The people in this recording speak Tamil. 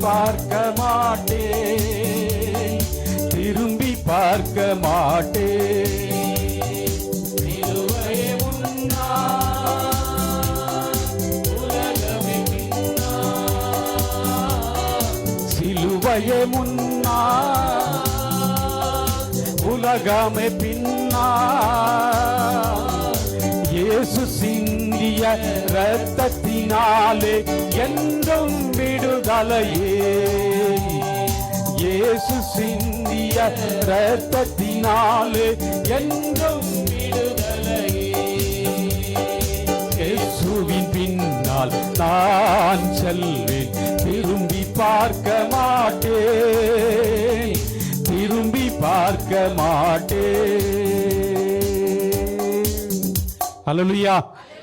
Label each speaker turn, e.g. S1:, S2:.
S1: பார்க்க மாட்டேன். திரும்பி பார்க்க பயமுன்னா உலகமே பின்னா. இயேசு சிந்திய இரத்தத்தினாலே என்றும் விடுதலையே. இயேசு சிந்திய இரத்தத்தினாலே என்றும் விடுதலையே. இயேசுவின் பின்னால் நான் செல்வேன். பார்க்க மாட்டேன். திரும்பி பார்க்க மாட்டேன். அலலுயா